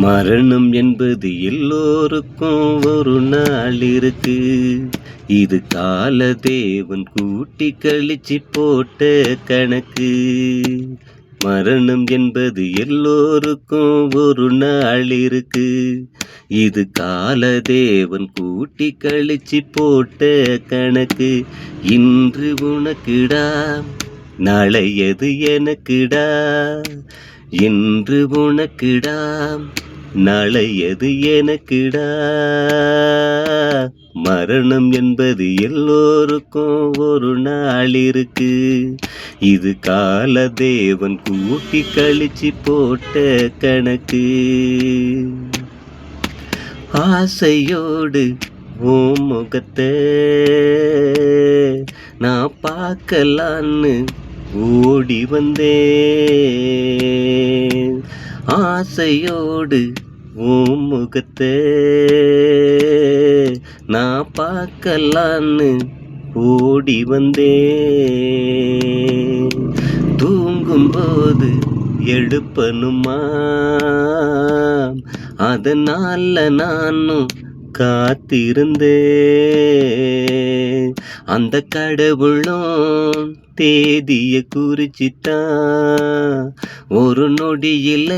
மரணம் என்பது எல்லோருக்கும் ஒரு நாள் இருக்கு இது கால தேவன் கூட்டி கழிச்சு போட்ட கணக்கு. மரணம் என்பது எல்லோருக்கும் ஒரு நாள் இருக்கு இது கால தேவன் கூட்டி கழிச்சு போட்ட கணக்கு. இன்று உனக்குடா நாளையது எனக்குடா. இன்று உனக்குடா நாளையது எனக்குடா. மரணம் என்பது எல்லோருக்கும் ஒரு நாள் இருக்கு. இது கால தேவன் கூட்டி கழிச்சு போட்ட கணக்கு. ஆசையோடு ஓ முகத்தை நான் பார்க்கலான்னு ஓடி வந்தேன். ஆசையோடு ஓ முகத்தை நான் பார்க்கலான்னு ஓடி வந்தேன். தூங்கும்போது எழுப்பனுமா அதனால நானும் காத்திருந்தேன். அந்த கடவுளும் தேதிய குறிச்சிட்டான் ஒரு நொடியில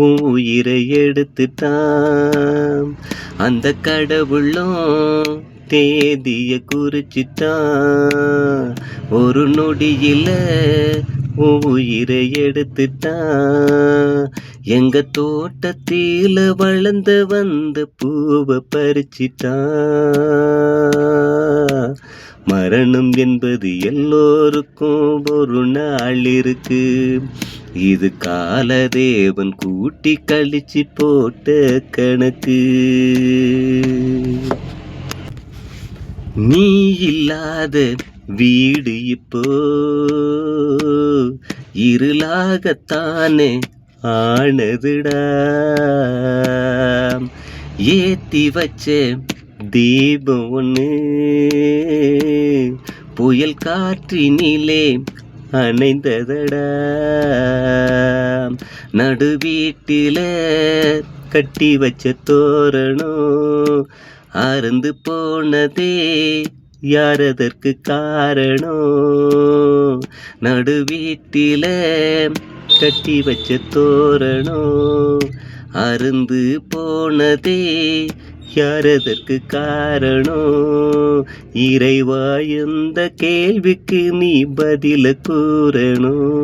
உயிரை எடுத்துட்டான் அந்த கடவுளும் தேதிய குறிச்சிட்டான் ஒரு நொடியில உயிரை எடுத்துட்டான் எங்க தோட்டத்தில வளர்ந்து வந்த பூவை பறிச்சிட்டான் மரணம் என்பது எல்லோருக்கும் ஒரு நாள் இருக்கு. இது காலதேவன் கூட்டி கழிச்சு போட்ட கணக்கு. நீ இல்லாத வீடு இப்போ இருளாகத்தானே ஆனதுடா. ஏத்தி வச்ச தீபம் ஒன்று புயல் காற்றினிலே அணைந்ததடா. நடு வீட்டில கட்டி வச்ச தோரணம். அறந்து போனதே யாரதற்கு காரணம்? நடு வீட்டில கட்டி வச்ச தோரணம். அருந்து போனதே யார் அதற்கு காரணம் இறைவா எந்த கேள்விக்கு நீ பதில கூறணும்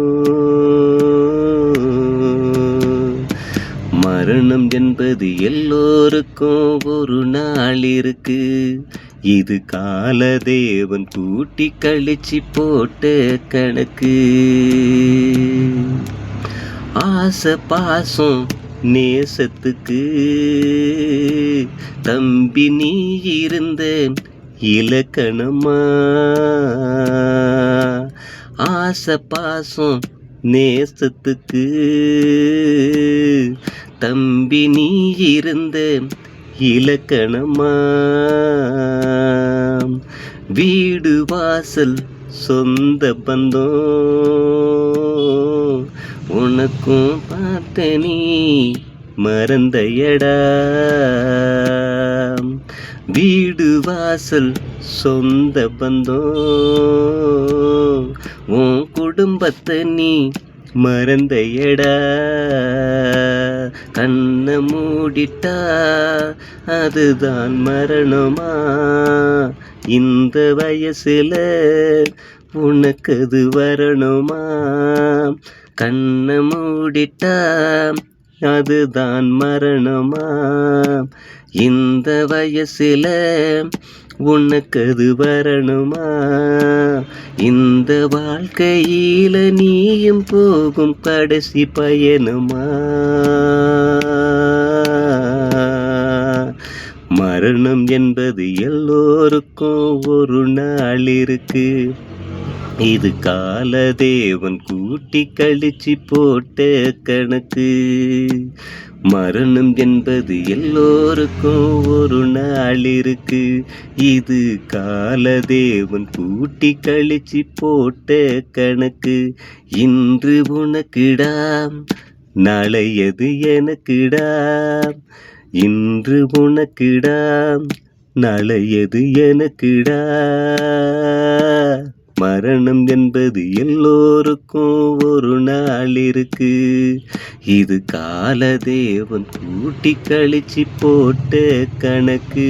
மரணம் என்பது எல்லோருக்கும் ஒரு நாள் இருக்கு. இது காலதேவன் கூட்டி கழிச்சு போட்ட கணக்கு. ஆசை பாசம் நேசத்துக்கு. தம்பி நீ இருந்த இலக்கணமா? ஆசை பாசம் நேசத்துக்கு. தம்பி நீ இருந்த இலக்கணமா? வீடு வாசல் சொந்த பந்தம். எனக்கும் பார்த்த நீ மறந்தையடா வீடு வாசல் சொந்த பந்தம். உன் குடும்பத்தை நீ மறந்தையடா கண்ணை மூடிட்டா அதுதான் மரணமா? இந்த வயசுல உனக்கு அது வரணுமா? கண்ணை மூடிட்டா அதுதான் மரணமா இந்த வயசில் உனக்கு அது வரணுமா இந்த வாழ்க்கையில் நீயும் போகும் கடைசி பயணமா மரணம் என்பது எல்லோருக்கும் ஒரு நாள் இருக்குது இது காலதேவன் கூட்டி கழிச்சு போட்ட கணக்கு. மரணம் என்பது எல்லோருக்கும் ஒரு நாள் இருக்கு. இது காலதேவன் கூட்டி கழிச்சு போட்ட கணக்கு. இன்று உனக்கிடாம் நாளையது எனக்கிடாம். இன்று உனக்கிடாம் நாளையது எனக்கிடா. மரணம் என்பது எல்லோருக்கும் ஒரு நாள் இருக்கு இது காலதேவன் கூட்டி கழிச்சு போட்ட கணக்கு.